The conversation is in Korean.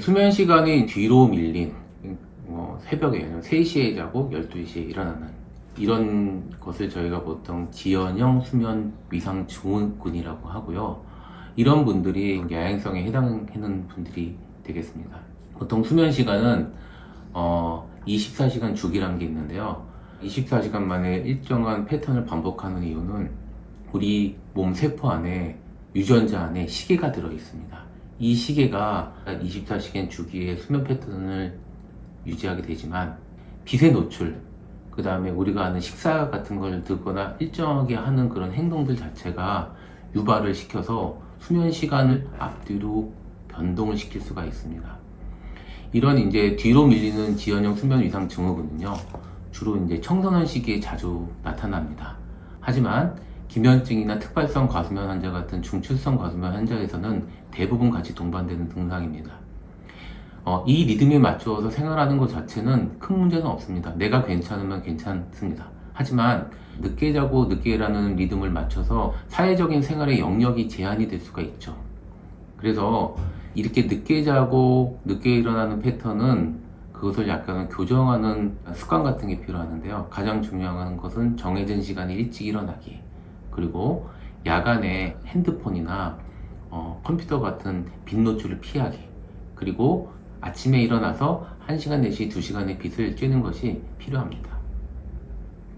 수면 시간이 뒤로 밀린 뭐 새벽에 3시에 자고 12시에 일어나는 이런 것을 저희가 보통 지연형 수면 위상 증후군이라고 하고요. 이런 분들이 야행성에 해당하는 분들이 되겠습니다. 보통 수면 시간은 어, 24시간 주기라는 게 있는데요. 24시간 만에 일정한 패턴을 반복하는 이유는 우리 몸 세포 안에 유전자 안에 시계가 들어 있습니다. 이 시계가 24시간 주기의 수면 패턴을 유지하게 되지만 빛의 노출, 그 다음에 우리가 하는 식사 같은 걸 듣거나 일정하게 하는 그런 행동들 자체가 유발을 시켜서 수면 시간을 앞뒤로 변동을 시킬 수가 있습니다. 이런 이제 뒤로 밀리는 지연형 수면 위상 증후군은요, 주로 이제 청소년 시기에 자주 나타납니다. 하지만 기면증이나 특발성 과수면 환자 같은 중추성 과수면 환자에서는 대부분 같이 동반되는 증상입니다. 어, 이 리듬에 맞추어서 생활하는 것 자체는 큰 문제는 없습니다. 내가 괜찮으면 괜찮습니다. 하지만 늦게 자고 늦게 일하는 리듬을 맞춰서 사회적인 생활의 영역이 제한이 될 수가 있죠. 그래서 이렇게 늦게 자고 늦게 일어나는 패턴은 그것을 약간 교정하는 습관 같은 게 필요하는데요. 가장 중요한 것은 정해진 시간에 일찍 일어나기. 그리고 야간에 핸드폰이나 어, 컴퓨터 같은 빛 노출을 피하기. 그리고 아침에 일어나서 1시간 내지 2시간의 빛을 쬐는 것이 필요합니다.